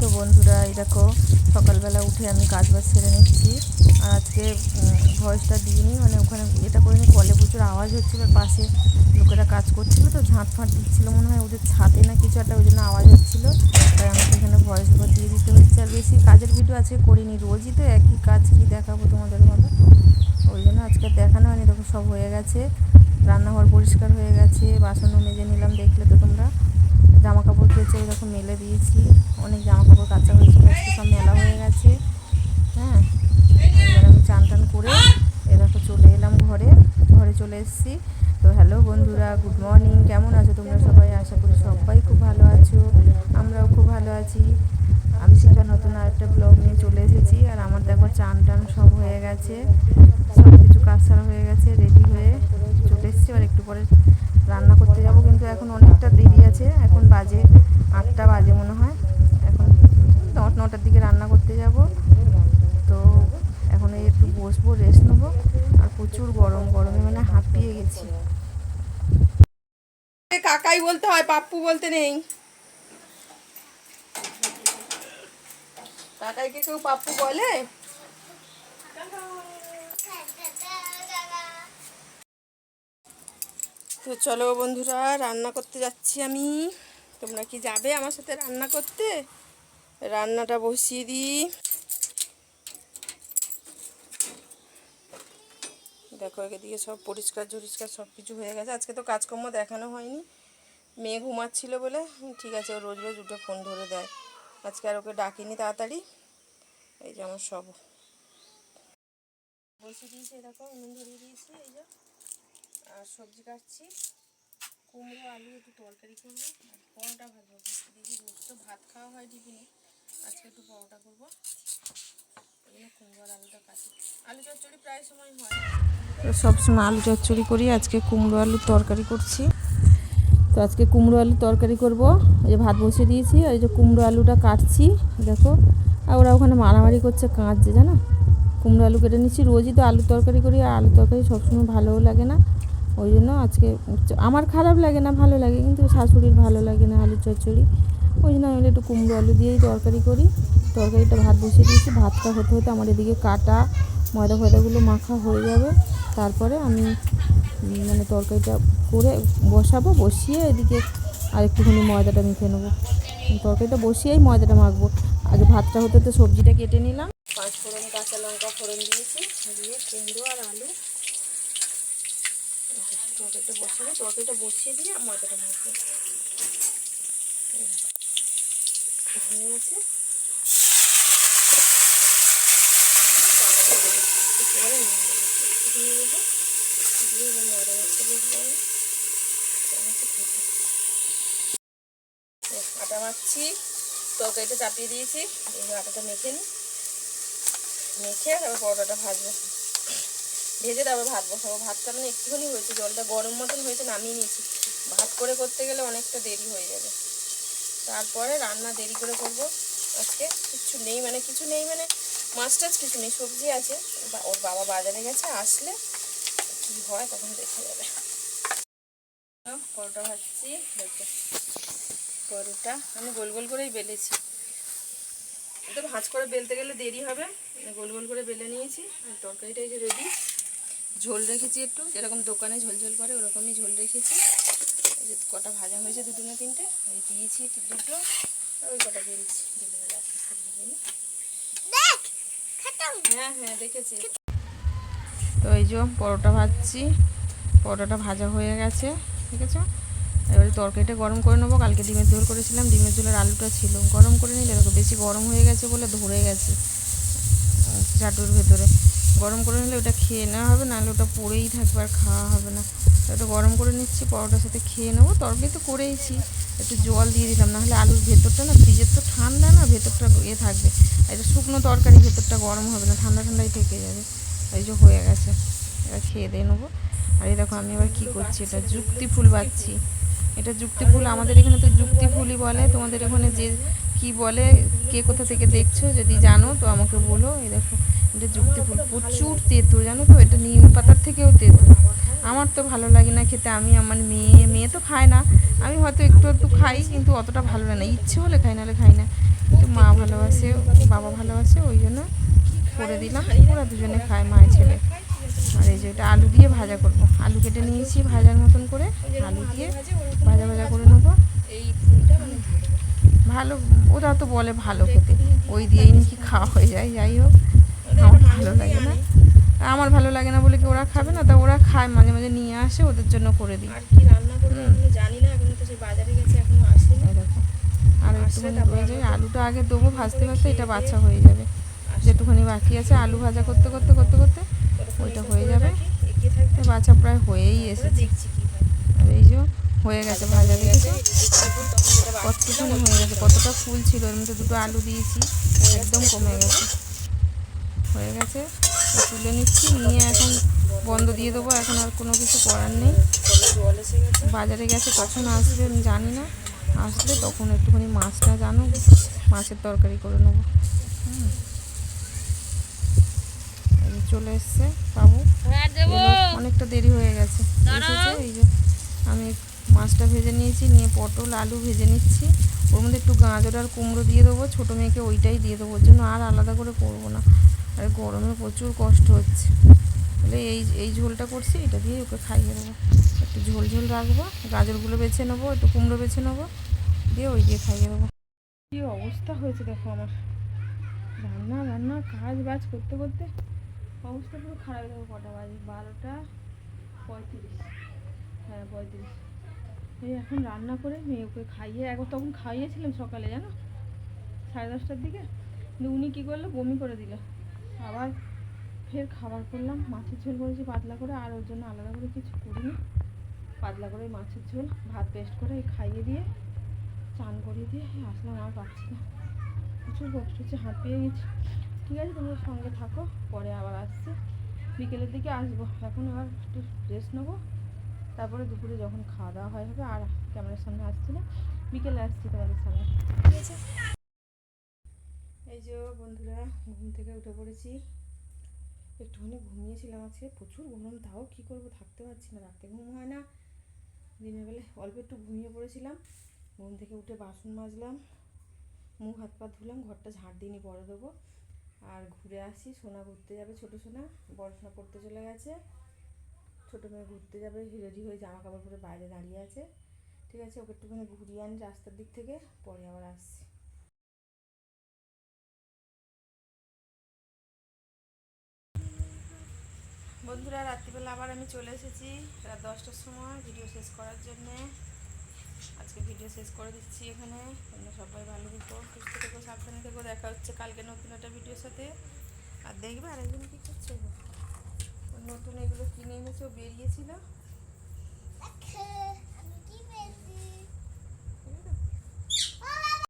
দেখো, সকালবেলা উঠে আমি কাজ বাজ সেরে নিচ্ছি। আর আজকে ভয়েসটা দিইনি মানে ওখানে এটা করিনি, কলে প্রচুর আওয়াজ হচ্ছিল পাশে লোকেরা কাজ করছিল, তো ঝাঁট ফাঁট দিচ্ছিল মনে হয়, ওদের ছাদে না কিছু একটা, ওই জন্য আওয়াজ হচ্ছিল। তাই আমাকে এখানে ভয়েস ওভার দিয়ে দিতে হচ্ছে, আর বেশি কাজের ভিডিও আজকে করিনি, রোজই তো একই কাজ কি দেখাবো তোমাদের মতো। ওই জন্য আজকে দেখানো হয়নি, দেখো সব হয়ে গেছে, রান্নাঘর পরিষ্কার হয়ে গেছে, বাসনও মেজে নিলাম, দেখলে তো তোমরা। জামা কাপড় কেচে এরকম মেলে দিয়েছি। অনেক জামা কাপড় কাচা হয়েছিল সব মেলা হয়ে গেছে। হ্যাঁ এবার আমি চান টান করে এরকম চলে এলাম ঘরে ঘরে চলে এসেছি। তো হ্যালো বন্ধুরা, গুড মর্নিং, কেমন আছো তোমরা সবাই? আশা করি সবাই খুব ভালো আছো, আমরাও খুব ভালো আছি। আমি সেটা নতুন আরেকটা ব্লগ নিয়ে চলে এসেছি, আর আমার দেখো চান টান সব হয়ে গেছে। সব কিছু কাজ সারা হয়ে গেছে রেডি হয়ে চলে এসেছি আর একটু পরে রান্না করতে যাব, কিন্তু এখন অনেকটা দেরি আছে, এখন বাজে আটটা বাজে মনে হয়। এখন নট নটার দিকে রান্না করতে যাব, তো এখন এই একটু বসবো রেস্ট নেব, আর প্রচুর গরম, গরমে মানে হাঁপিয়ে গেছি। কাকাই বলতে হয়, পাপ্পু বলতে নেই। কাকাইকে কেউ পাপ্পু বলে? তো চলো বন্ধুরা, রান্না করতে যাচ্ছি আমি। তোমরা কি যাবে আমার সাথে রান্না করতে? রান্নাটা বসিয়ে দিই। দেখো, এদিকে সব পরিষ্কার ঝরিষ্কার সব কিছু হয়ে গেছে। আজকে তো কাজকর্ম দেখানো হয়নি। মেয়ে ঘুমাচ্ছিল বলে। ঠিক আছে রোজ রোজ উঠে ফোন ধরে দেয়। আজকে আর ওকে ডাকিনি তাড়াতাড়ি। এই যে আমার সব। বসিয়ে দিয়েছি এরকম উনুন ধরিয়ে দিয়েছি, এই যে। আর সবজি কাটছি। কুমড়ো, আলু একটু তরকারি করব। আর পরোটা ভাজবো। দেখি রোজ তো ভাত খাওয়া হয় টিফিনে। আজকে একটু পরোটা করব। কুমড়ো আর আলুটা কাটি আলু চচ্চড়ি প্রায় সময় হয়। সবসময় আলু চচ্চড়ি করি। আজকে কুমড়ো আলুর তরকারি করছি। তো আজকে কুমড়ো আলুর তরকারি করব। এই যে ভাত বসিয়ে দিয়েছি, আর এই যে কুমড়ো আলুটা কাটছি, দেখো। আর ওরা ওখানে মারামারি করছে কাঁচছে জানো? কুমড়ো আলু কেটে নিচ্ছি, রোজই তো আলু তরকারি করি, আর আলু তরকারি সবসময় ভালোও লাগে না। ওই জন্য আজকে আমার খারাপ লাগে না, ভালো লাগে, কিন্তু শাশুড়ির ভালো লাগে না আলু চচ্চড়ি। ওই জন্য আমি একটু কুমড়ো আলু দিয়েই তরকারি করি। তরকারিটা ভাত বসিয়ে দিয়েছি, ভাতটা হতে হতে আমার এদিকে কাটা ময়দা ফয়দাগুলো মাখা হয়ে যাবে। তারপরে আমি মানে তরকারিটা করে বসাবো, বসিয়ে এদিকে আর একটুখানি ময়দাটা মেখে নেব। তরকারিটা বসিয়েই ময়দাটা মাখবো। আগে ভাতটা হতে হতে সবজিটা কেটে নিলাম। পাঁচ ফোড়ন, কাঁচা লঙ্কা ফোড়ন দিয়েছি, দিয়ে কুমড়ো আর আলু। তরকারিটা বসাবো, তরকারিটা বসিয়ে দিয়ে ময়দাটা মাখবো। হয়ে এই আটা মাখছি তরকারিটা চাপিয়ে দিয়েছি এই আটাটা মেখে নিই। মেখে তারপর পরোটাটা ভাজবো। ভেজে তারপর ভাত বসাবো। ভাতটা মানে একটুখানি হয়েছে, জলটা গরম মতন হয়েছে, নামিয়ে নিয়েছি। ভাত করে করতে গেলে অনেকটা দেরি হয়ে যাবে। তারপরে রান্না দেরি করে করব। আজকে কিছু নেই মানে কিছু নেই মানে মাছ টাছ কিছু নেই, সবজি আছে। ওর বাবা বাজারে গেছে, আসলে কি হয় তখন দেখা যাবে। পরোটা ভাজছি পরোটা, আমি গোল গোল করেই বেলেছি। তো ভাঁজ করে বেলতে গেলে দেরি হবে। গোল গোল করে বেলে নিয়েছি, আর তরকারিটা এই যে রেডি ঝোল রেখেছি একটু, যেরকম দোকানে ঝোল ঝোল করে, ওরকমই ঝোল রেখেছি। যে কটা ভাজা হয়েছে দুটো না তিনটে, ওই দিয়েছি দুটো ওই কটা বেলছি হ্যাঁ হ্যাঁ দেখেছি। তো এই যে পরোটা ভাজছি পরোটাটা ভাজা হয়ে গেছে ঠিক আছে? এবারে তরকারিটা গরম করে নেব। কালকে ডিমের ঝোল করেছিলাম ডিমের ঝোলের আলুটা ছিল। গরম করে নিলে দেখো বেশি গরম হয়ে গেছে বলে ধরে গেছে চাটুর ভেতরে। গরম করে নিলে ওটা খেয়ে নেওয়া হবে নাহলে ওটা পড়েই থাকবে আর খাওয়া হবে না। ওটা গরম করে নিচ্ছি পরোটার সাথে খেয়ে নেব। তরকারি তো করেইছি। একটু জল দিয়ে দিলাম, নাহলে আলুর ভেতরটা না, ফ্রিজের তো ঠান্ডা না, ভেতরটা ইয়ে থাকবে। এটা শুকনো তরকারি, ভেতরটা গরম হবে না, ঠান্ডা ঠান্ডাই থেকে যাবে। এই যে হয়ে গেছে, এবার খেয়ে দিয়ে নেব। আর এই দেখো, আমি এবার কী করছি, এটা যুক্তি ফুল বাচ্ছি এটা যুক্তি ফুল, আমাদের এখানে তো যুক্তি ফুলই বলে। তোমাদের ওখানে যে কি বলে, কে কোথা থেকে দেখছ, যদি জানো, তো আমাকে বলো। এই দেখো এটা যুক্তি ফুল, প্রচুর তেতো, জানো তো? এটা নিম পাতার থেকেও তেতো। আমার তো ভালো লাগে না খেতে। আমি, আমার মেয়ে মেয়ে তো খায় না। আমি হয়তো একটু একটু খাই, কিন্তু অতটা ভালো না। ইচ্ছে হলে খাই, নাহলে খাই না। কিন্তু মা ভালোবাসে বাবা ভালোবাসে ওই জন্য করে দিলাম। ওরা দুজনে খায়, মায়ের ছেলে। আর এই যে এটা আলু দিয়ে ভাজা করব। আলু কেটে নিয়েছি ভাজার মতন করে। আলু দিয়ে ভাজা ভাজা করে নেব। ভালো, ওরা তো বলে ভালো খেতে। ওই দিয়েই নাকি খাওয়া হয়ে যায়। যাই হোক। আমার ভালো লাগে না। আমার ভালো লাগে না বলে কি ওরা খাবে না? তা ওরা খায় মাঝে মাঝে নিয়ে আসে ওদের জন্য করে দিই। আর কি রান্না করব জানি না এখনও তো সেই বাজারে গেছে এখনও আসেনি। এই দেখো আর একটুখানি আলুটা আগে দেবো ভাজতে ভাজতে এটা বাচ্চা হয়ে যাবে। যেটুখানি বাকি আছে আলু ভাজা করতে করতে করতে করতে ওইটা হয়ে যাবে। বাচ্চা প্রায় হয়েই এসেছে। দেখছি আর এই যে হয়ে গেছে ভাজা তখন যেটা বাকি কতখানি হয়ে গেছে কতটা ফুল ছিল এর মধ্যে দুটো আলু দিয়েছি একদম কমে গেছে। হয়ে গেছে। তুলে নিচ্ছি নিয়ে এখন বন্ধ দিয়ে দেবো। এখন আর কোনো কিছু করার নেই। বাজারে গেছে কখন আসবে আমি জানি না। আসলে তখন একটুখানি মাছটা জানো মাছের তরকারি করে নেব। চলে এসছে বাবু। অনেকটা দেরি হয়ে গেছে। এসেছে এই যে আমি মাছটা ভেজে নিয়েছি নিয়ে পটল আলু ভেজে নিচ্ছি। ওর মধ্যে একটু গাজর আর কুমড়ো দিয়ে দেবো। ছোটো মেয়েকে ওইটাই দিয়ে দেবো। ওর জন্য আর আলাদা করে করব না। আর গরমে প্রচুর কষ্ট হচ্ছে। তাহলে এই এই ঝোলটা করছি, এটা দিয়ে ওকে খাইয়ে দেবো। একটু ঝোল ঝোল রাখব, গাজরগুলো বেছে নেব, একটু কুমড়ো বেছে নেব, দিয়ে ওই দিয়ে খাইয়ে দেবো। কী অবস্থা হয়েছে দেখো আমার। রান্না রান্না, কাজ বাজ করতে করতে অবস্থা পুরো খারাপ হয়ে যাবে কটা বাজে? বারোটা পঁয়ত্রিশ। হ্যাঁ পঁয়ত্রিশ। এই এখন রান্না করে মেয়ে ওকে খাইয়ে একবার তখন খাইয়েছিলাম সকালে জানো? সাড়ে দশটার দিকে। কিন্তু উনি কী করল? বমি করে দিল। আবার ফের খাবার করলাম। মাছের ঝোল করেছি পাতলা করে, আর ওর জন্য আলাদা করে কিছু করিনি। পাতলা করে মাছের ঝোল, ভাত পেস্ট করে খাইয়ে দিয়ে, চান করিয়ে দিয়ে আসলাম, আর পাচ্ছি না। প্রচুর কষ্ট হচ্ছে হাত পেয়ে গেছি। ঠিক আছে, তোমরা সঙ্গে থাকো, পরে আবার আসছি। বিকেলের দিকে আসব। এখন আবার একটু রেস্ট নেব। তারপরে দুপুরে যখন খাওয়া দাওয়া হয় হবে আর ক্যামেরার সামনে আসছি না। বিকেলে আসছি তোমাদের সামনে। ঠিক আছে এই যে বন্ধুরা, ঘুম থেকে উঠে পড়েছি। একটুখানি ঘুমিয়েছিলাম আজকে, প্রচুর গরম, তাও কী করব থাকতে পারছি না, রাতে ঘুম হয় না। দিনের বেলায় অল্প একটু ঘুমিয়ে পড়েছিলাম, ঘুম থেকে উঠে বাসন মাজলাম, মুখ হাত পা ধুলাম, ঘরটা ঝাড় দিইনি পরে দেবো। আর ঘুরে আসি, সোনা ঘুরতে যাবে ছোটো সোনা সোনা পড়তে চলে গেছে। ছোটো মেয়ে ঘুরতে যাবে রেডি হয়ে জামা কাপড় পরে বাইরে দাঁড়িয়ে আছে। ঠিক আছে, ওকে একটুখানি ঘুরিয়ে আনি রাস্তার দিক থেকে, পরে আবার আসছি। বন্ধুরা, রাত্রিবেলা আবার আমি চলে এসেছি রাত দশটার সময় ভিডিও শেষ করার জন্যে। আজকে ভিডিও শেষ করে দিচ্ছি এখানে। তোমরা সবাই ভালো থেকো, সুস্থ থেকো, সাবধানে থেকো। দেখা হচ্ছে কালকে নতুন একটা ভিডিওর সাথে। আর দেখবে আরেকজন কী করছে? নতুন এগুলো কিনে এনেছে বেরিয়েছিল।